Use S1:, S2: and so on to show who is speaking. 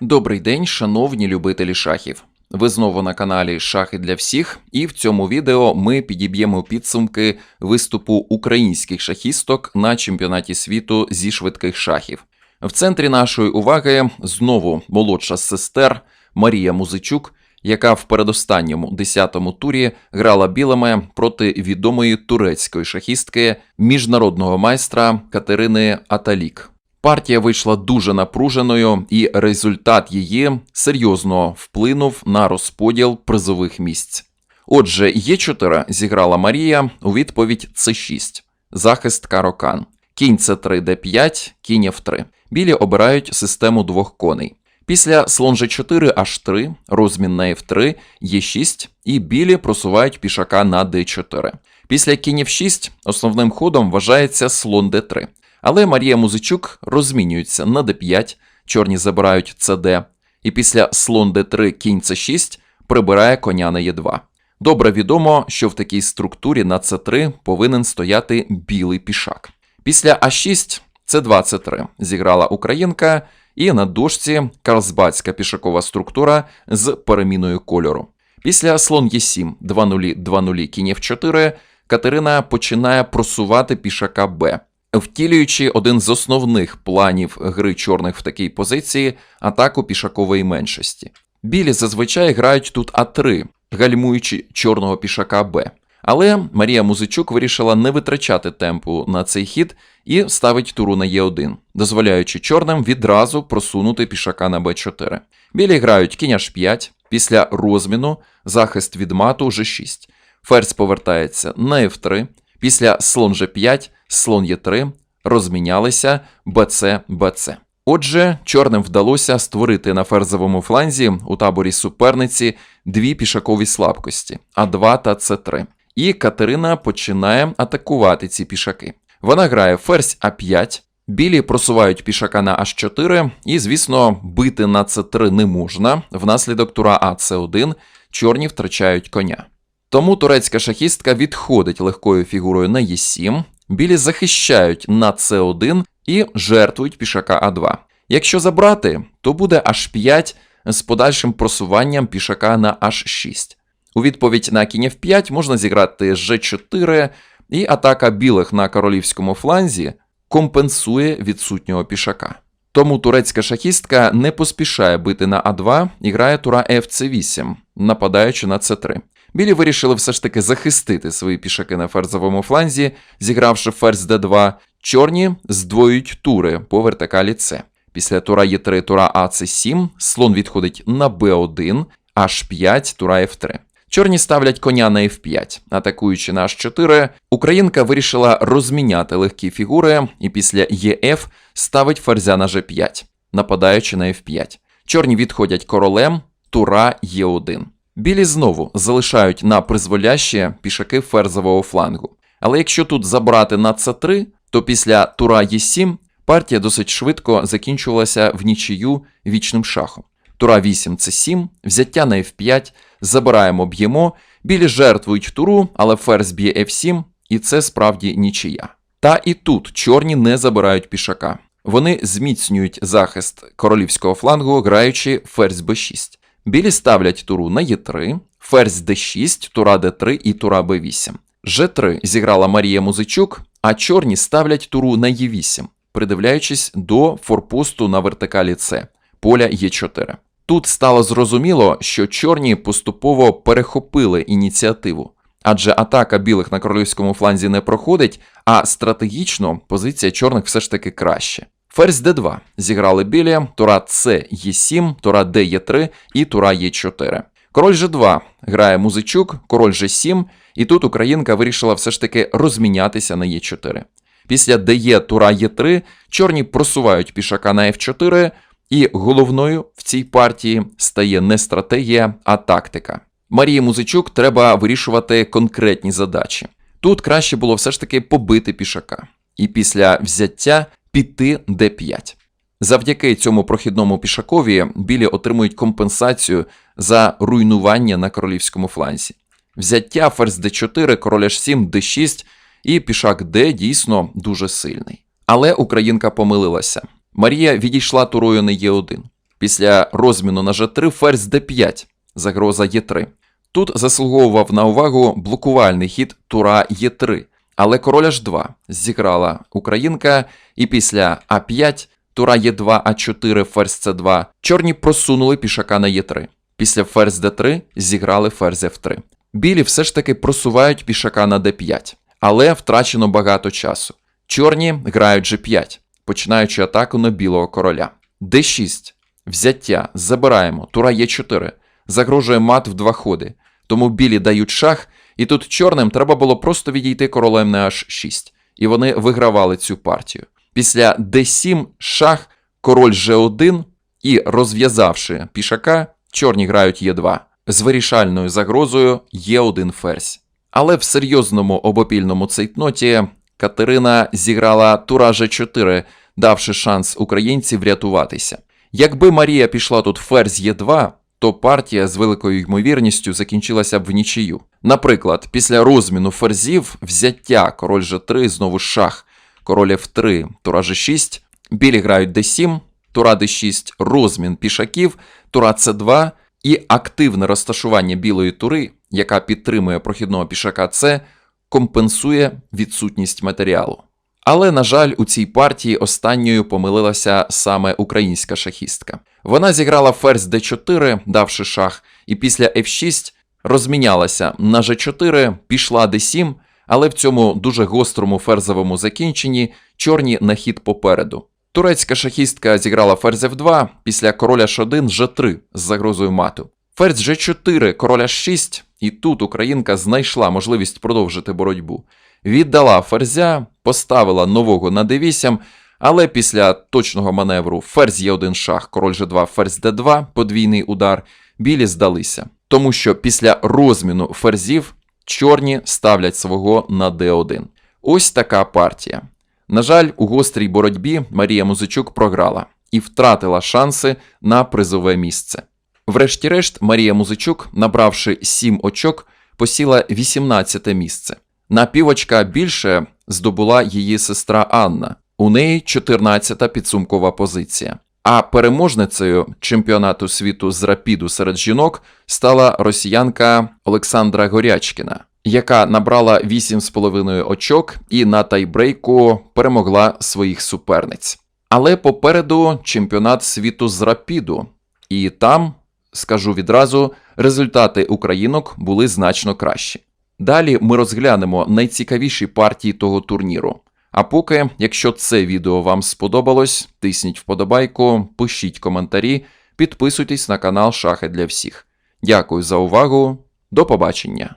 S1: Добрий день, шановні любителі шахів. Ви знову на каналі Шахи для всіх, і в цьому відео ми підіб'ємо підсумки виступу українських шахісток на чемпіонаті світу зі швидких шахів. В центрі нашої уваги знову молодша сестер Марія Музичук, яка в передостанньому 10-му турі грала білими проти відомої турецької шахістки міжнародного майстра Катерини Аталік. Партія вийшла дуже напруженою, і результат її серйозно вплинув на розподіл призових місць. Отже, Є4 зіграла Марія у відповідь С6, захист Карокан, кінь С3 Д5, кінь Ф3. Білі обирають систему двох коней. Після слон Ж4 H3, розмін на F3, Е6 і білі просувають пішака на d4. Після кінь F6 основним ходом вважається слон d3. Але Марія Музичук розмінюється на d5, чорні забирають cd, і після слон d3 кінь c6 прибирає коня на e2. Добре відомо, що в такій структурі на c3 повинен стояти білий пішак. Після а6 c2 c3 зіграла українка, і на дошці карлсбадська пішакова структура з переміною кольору. Після слон Е7, 2-0, 2-0, кінь F4 Катерина починає просувати пішака Б, втілюючи один з основних планів гри чорних в такій позиції атаку пішакової меншості. Білі зазвичай грають тут А3, гальмуючи чорного пішака Б. Але Марія Музичук вирішила не витрачати темпу на цей хід і ставить туру на Е1, дозволяючи чорним відразу просунути пішака на Б4. Білі грають кінь H5, після розміну захист від мату G6. Ферзь повертається на F3, після слон G5, слон Е3, розмінялися БЦ, БЦ. Отже, чорним вдалося створити на ферзовому фланзі у таборі суперниці дві пішакові слабкості А2 та С3. І Катерина починає атакувати ці пішаки. Вона грає ферзь А5, білі просувають пішака на H4, і, звісно, бити на С3 не можна. Внаслідок тура А С1 чорні втрачають коня. Тому турецька шахістка відходить легкою фігурою на Е7, білі захищають на С1 і жертвують пішака А2. Якщо забрати, то буде H5 з подальшим просуванням пішака на H6. У відповідь на кінь F5 можна зіграти G4, і атака білих на королівському фланзі компенсує відсутнього пішака. Тому турецька шахістка не поспішає бити на А2 і грає тура FC8, нападаючи на С3. Білі вирішили все ж таки захистити свої пішаки на ферзовому фланзі, зігравши ферзь d2, чорні здвоюють тури по вертикалі С. Після тура Е3, тура АЦ7, слон відходить на Б1, H5, тура F3. Чорні ставлять коня на F5, атакуючи на H4, Українка вирішила розміняти легкі фігури і після ЕФ ставить ферзя на G5, нападаючи на F5. Чорні відходять королем, тура Е1. Білі знову залишають на призволяще пішаки ферзового флангу. Але якщо тут забрати на С3, то після тура Е7 партія досить швидко закінчувалася в нічию вічним шахом. Тура 8 С7, взяття на F5, забираємо, б'ємо, білі жертвують туру, але ферзь б'є F7, і це справді нічия. Та і тут чорні не забирають пішака. Вони зміцнюють захист королівського флангу, граючи ферзь b6. Білі ставлять туру на Е3, ферзь d6, тура d3 і тура b8. G3 зіграла Марія Музичук, а чорні ставлять туру на Е8, придивляючись до форпосту на вертикалі С, поля Е4. Тут стало зрозуміло, що чорні поступово перехопили ініціативу, адже атака білих на королівському фланзі не проходить, а стратегічно позиція чорних все ж таки краще. Ферзь d2 зіграли білі, тура С Е7, тура Д Е3 і тура Е4. Король G2 грає музичук, король G7, і тут українка вирішила все ж таки розмінятися на Е4. Після ДЕ тура Е3 чорні просувають пішака на F4, і головною в цій партії стає не стратегія, а тактика. Марії Музичук треба вирішувати конкретні задачі. Тут краще було все ж таки побити пішака, і після взяття піти d5. Завдяки цьому прохідному пішакові білі отримують компенсацію за руйнування на королівському фланзі. Взяття ферзь d4, король h7, d6 і пішак d дійсно дуже сильний. Але Українка помилилася. Марія відійшла турою на Е1. Після розміну на G3 ферзь D5, загроза Е3. Тут заслуговував на увагу блокувальний хід тура Е3, але король H2 зіграла українка, і після А5, тура Е2, А4, ферзь С2, чорні просунули пішака на Е3. Після ферзь Д3 зіграли ферзь F3. Білі все ж таки просувають пішака на d5, але втрачено багато часу. Чорні грають g5, починаючи атаку на білого короля. d6. Взяття. Забираємо. Тура Е4. Загрожує мат в два ходи. Тому білі дають шах, і тут чорним треба було просто відійти королем на h6. І вони вигравали цю партію. Після d7 шах, король g1 і розв'язавши пішака, чорні грають Е2 з вирішальною загрозою є один ферзь. Але в серйозному обопільному цейтноті Катерина зіграла тура G4, давши шанс українці врятуватися. Якби Марія пішла тут ферзь Е2, то партія з великою ймовірністю закінчилася б в нічию. Наприклад, після розміну ферзів взяття король G3, знову шах, король F3, тура G6, білі грають D7, тура D6, розмін пішаків, тура C2 і активне розташування білої тури, яка підтримує прохідного пішака С, компенсує відсутність матеріалу. Але, на жаль, у цій партії останньою помилилася саме українська шахістка. Вона зіграла ферзь d4, давши шах, і після f6 розмінялася на g4, пішла d7, але в цьому дуже гострому ферзовому закінченні чорні на хід попереду. Турецька шахістка зіграла ферзь f2 після короля h1 g3 з загрозою мату. Ферзь g4, король h6, і тут українка знайшла можливість продовжити боротьбу. Віддала ферзя, поставила нового на d8, але після точного маневру ферзь є один шах, король g2, ферзь d2, подвійний удар, білі здалися. Тому що після розміну ферзів чорні ставлять свого на d1. Ось така партія. На жаль, у гострій боротьбі Марія Музичук програла і втратила шанси на призове місце. Врешті-решт, Марія Музичук, набравши 7 очок, посіла 18 місце. На півочка більше здобула її сестра Анна. У неї 14-та підсумкова позиція. А переможницею чемпіонату світу з рапіду серед жінок стала росіянка Олександра Горячкіна, яка набрала 8,5 очок і на тайбрейку перемогла своїх суперниць. Але попереду чемпіонат світу з рапіду, і там, скажу відразу, результати українок були значно кращі. Далі ми розглянемо найцікавіші партії того турніру. А поки, якщо це відео вам сподобалось, тисніть вподобайку, пишіть коментарі, підписуйтесь на канал Шахи для всіх. Дякую за увагу, до побачення!